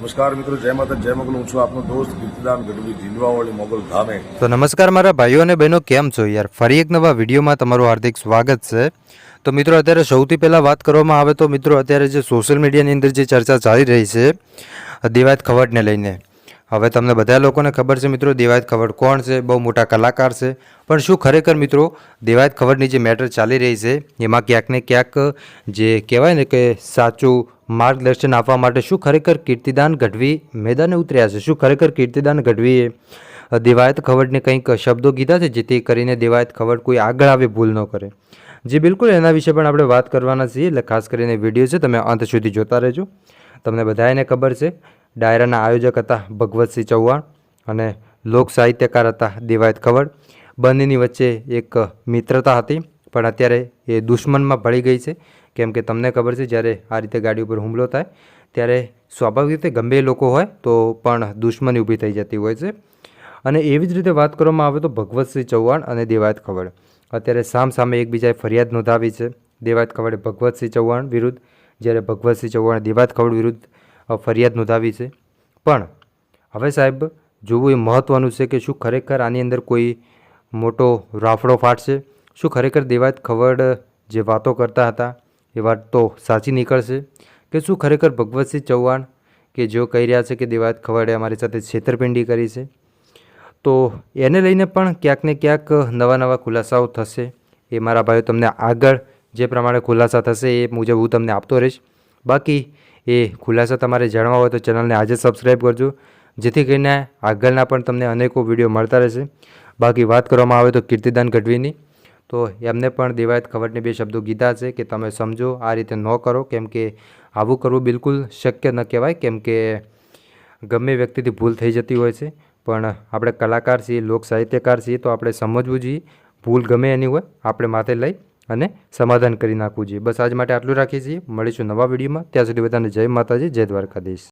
નમસ્કાર મિત્રો, જય માતા, જય મગલ. હું છું આપનો દોસ્ત કીર્તિદાન ગઢવી ઝીંડવાવાળી મોગલ ધામે. તો નમસ્કાર મારા ભાઈઓ અને બહેનો, કેમ છો? યાર, ફરી એક નવા વિડીયોમાં તમારું હાર્દિક સ્વાગત છે. તો મિત્રો, અત્યારે સૌથી પહેલાં વાત કરવામાં આવે તો મિત્રો, અત્યારે જે સોશિયલ મીડિયાની અંદર જે ચર્ચા ચાલી રહી છે દિવાયત ખવડને લઈને હવે તમને બધા લોકોને ખબર છે મિત્રો, દિવાયત ખવડ કોણ છે? બહુ મોટા કલાકાર છે. પણ શું ખરેખર મિત્રો, દિવાયત ખવડની જે મેટર ચાલી રહી છે, એમાં ક્યાંક ને ક્યાંક જે કહેવાય ને કે સાચું માર્ગદર્શન આપવા માટે શું ખરેખર કીર્તિદાન ગઢવી મેદાને ઉતર્યા છે? શું ખરેખર કીર્તિદાન ગઢવીએ દિવાયત ખવડને કંઈક શબ્દો કીધા છે જેથી કરીને દિવાયત ખવડ કોઈ આગળ આવે, ભૂલ ન કરે. જે બિલકુલ એના વિશે પણ આપણે વાત કરવાના છીએ, એટલે ખાસ કરીને વીડિયો છે, તમે અંત સુધી જોતા રહેજો. તમને બધાને ખબર છે ડાયરાના આયોજક હતા ભગવતસિંહ ચૌહાણ અને લોક સાહિત્યકાર હતા દિવાયત ખવડ. બંનેની વચ્ચે એક મિત્રતા હતી, પણ અત્યારે એ દુશ્મનમાં ભળી ગઈ છે. કેમ કે તમને ખબર છે, જ્યારે આ રીતે ગાડી ઉપર હુમલો થાય, ત્યારે સ્વાભાવિક રીતે ગમે લોકો હોય તો પણ દુશ્મની ઊભી થઈ જતી હોય છે. અને એવી જ રીતે વાત કરવામાં આવે તો ભગવતસિંહ ચૌહાણ અને દેવાયત ખવડ. અત્યારે સામ સામે એકબીજાએ ફરિયાદ નોંધાવી છે. દેવાયત ખવડે ભગવતસિંહ ચૌહાણ વિરુદ્ધ, જ્યારે ભગવતસિંહ ચૌહાણ દેવાયત ખવડ વિરુદ્ધ ફરિયાદ નોંધાવી છે. પણ હવે સાહેબ, જોવું એ મહત્ત્વનું છે કે શું ખરેખર આની અંદર કોઈ મોટો રાફડો ફાટશે? શું ખરેખર દેવાયત ખવડ જે વાતો કરતા હતા, એ વાત તો સાચી નીકળશે? કે શું ખરેખર ભગવતસિંહ ચૌહાણ કે જેઓ કહી રહ્યા છે કે દેવાયત ખવડે અમારી સાથે છેતરપિંડી કરી છે? તો એને લઈને પણ ક્યાંક ને ક્યાંક નવા નવા ખુલાસાઓ થશે. એ મારા ભાઈઓ, તમને આગળ જે પ્રમાણે ખુલાસા થશે એ મુજબ હું તમને આપતો રહીશ. બાકી એ ખુલાસા તમારે જાણવા હોય તો ચેનલને આજે સબસ્ક્રાઈબ કરજો. જેથી કરીને આગળના પણ તમને અનેકો વીડિયો મળતા રહેશે. બાકી વાત કરવામાં આવે તો કીર્તિદાન ગઢવીની. તો એમને પણ દેવાયત ખબરની બે શબ્દો કીધા છે કે તમે સમજો, આ રીતે ન કરો, કેમ કે આવું કરવું બિલકુલ શક્ય ન કહેવાય, કેમ કે ગમે વ્યક્તિથી ભૂલ થઈ જતી હોય છે. પણ આપણે કલાકાર છીએ લોક સાહિત્યકાર છીએ, તો આપણે સમજવું જોઈએ. ભૂલ ગમે એની હોય, આપણે માથે લઈ અને સમાધાન કરી નાખવું જોઈએ. બસ આજ માટે આટલું રાખીએ છીએ. મળીશું નવા વિડીયોમાં. ત્યાં સુધી બધાને જય માતાજી, જય દ્વારકાધીશ.